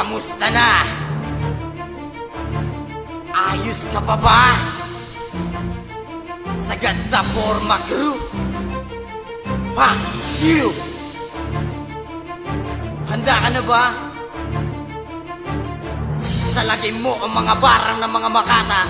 Kamusta na? Ayos ka pa ba? Sagad sa forma crew Ha! You! Handa ka na ba? Salagin mo ang mga barang ng mga makata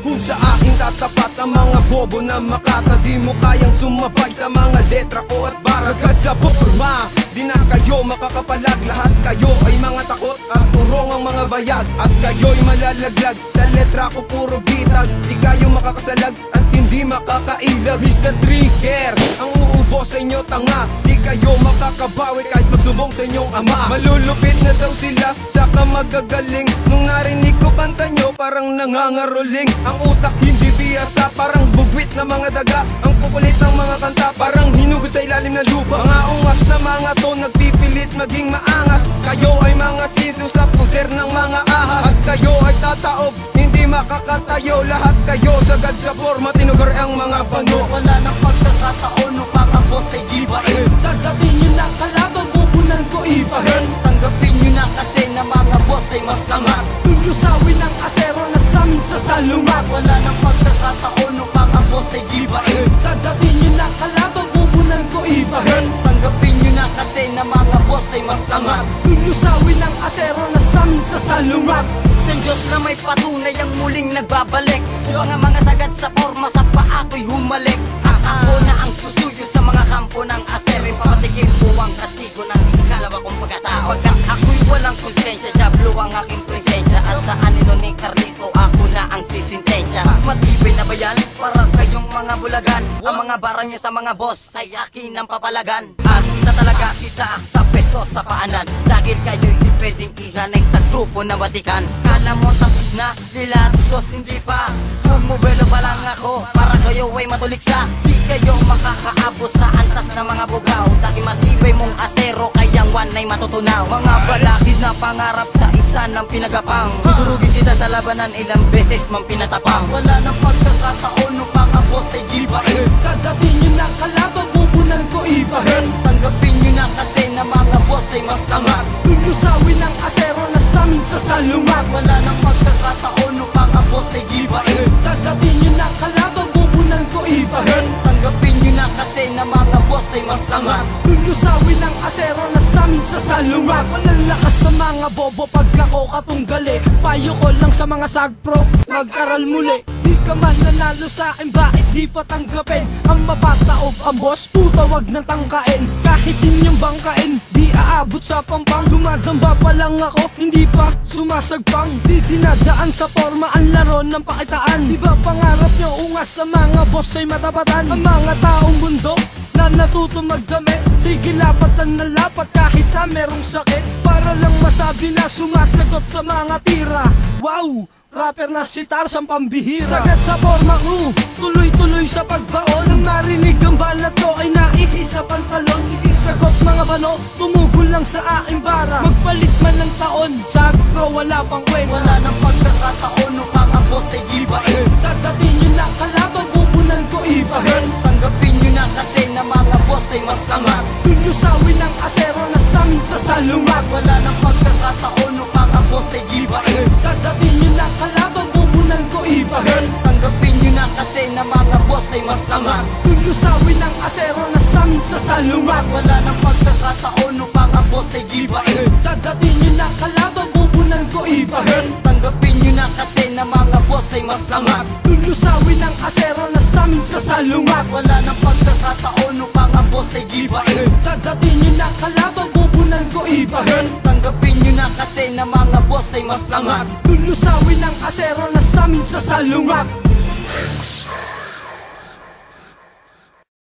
Kung sa aking tatapat ang mga bobo na makata Di mo kayang sumabay sa mga letra ko at bara Sagad sa forma, di na kayo makakapalag. Lahat kayo ay mga takot at turong ang mga bayag At kayo'y malalaglag, sa letra ko puro bitag. Di kayo makakasalag at hindi makakailag Mr. Trigger, ang uubo sa inyo tanga. Di kayo makakabawi kahit magsubong sa inyong ama. Malulupit na daw sila, saka magagaling Nung narinig ko kanta nyo, parang nangangaroling Ang utak hindi biyasa, parang bugwit na mga daga. Ang kukulit ng mga kanta, parang hinugot sa ilalim ng lupa. Mga ungas na mga to, nagpipilit maging maangas. Kayo ay mga siso sa puder ng mga ahas. At kayo ay tataob, hindi makakatayo. Lahat kayo sagad sa forma, tinugar ang mga pano. Wala nang pagkakataon sa salungat Wala nang pagkakataon upang ako sa'y gibain. Sa dati nyo na kalaban, bubunan ko ibahin. Tanggapin nyo na kasi na mga boss ay masangat Tulusawin ang asero na samin sa salungat Sa Diyos na may patunay ang muling nagbabalik. Mga mga sagad sa forma sa paa ko'y humalik. Ako na Kayong mga bulagan. Ang mga barang nyo sa mga boss ay akin ang papalagan. At kita talaga kita sa pesto sa paanan. Dahil kayo'y di pwedeng ihanay sa grupo na watikan Kala mo tapos na, lilat sos hindi pa. Bumubelo pa lang ako para kayo ay matuliksa. Di kayo makakaabot sa antas ng mga bugaw. Dahil matibay mong asero kayang one ay matutunaw. Mga balakid na pangarap sa isa ng pinagapang. Durugin kita sa labanan ilang beses mang pinatapang. Wala nang pagkakataon upang ako sa'y gibain Sa dati nyo na kalaban, bubunan ko ibahin. Tanggapin nyo na kasi na mga boss ay masangat Tulusawin ang asero na samin sa salungat Wala nang pagkakataon upang ako sa'y gibain Sa dati ay masangat Tulusawin ang asero na samin sa salungat. Walang lakas sa mga bobo pag ako katunggali. Payo ko lang sa mga sagpro, mag-aral muli ka man nanalo sa akin, bakit di pa tanggapin? Ang mapataob ang boss, puta wag nang tangkain. Kahit inyong bangkain, di aabot sa pampang. Dumadamba pa lang ako, hindi pa sumasagpang. Di dinadaan sa forma ang laro ng pakitaan. Di ba pangarap nyo ungas sa mga boss ay matapatan. Ang mga taong bundok na natuto magdamit. Sige lapat na nalapat kahit na merong sakit. Para lang masabi na sumasagot sa mga tira. Wow! Rapper na si Tarzan pambihira. Sagad sa forma ko, tuloy-tuloy sa pagbaon. Nang narinig ang balat ko ay naihis sa pantalon. Sige sagot mga bano, tumugol lang sa aking bara. Magpalit man lang taon, sa agro wala pang kwento Wala nang pagkakataon upang ay masangat Tulusawin ang asero na samin sa salungat Wala nang pagkakataon upang ako sa'y gibain Sa dati nyo na kalaban, bubunan ko ibahin. Tanggapin nyo na kasi na mga boss ay masangat Tulusawin ang asero na samin sa salungat Wala nang pagkakataon upang ako sa'y gibain Sa dati nyo na kalaban, bubunan ko ibahin. Tanggapin nyo na kasi na mga boss ay masangat Tulusawin ang asero na samin sa salungat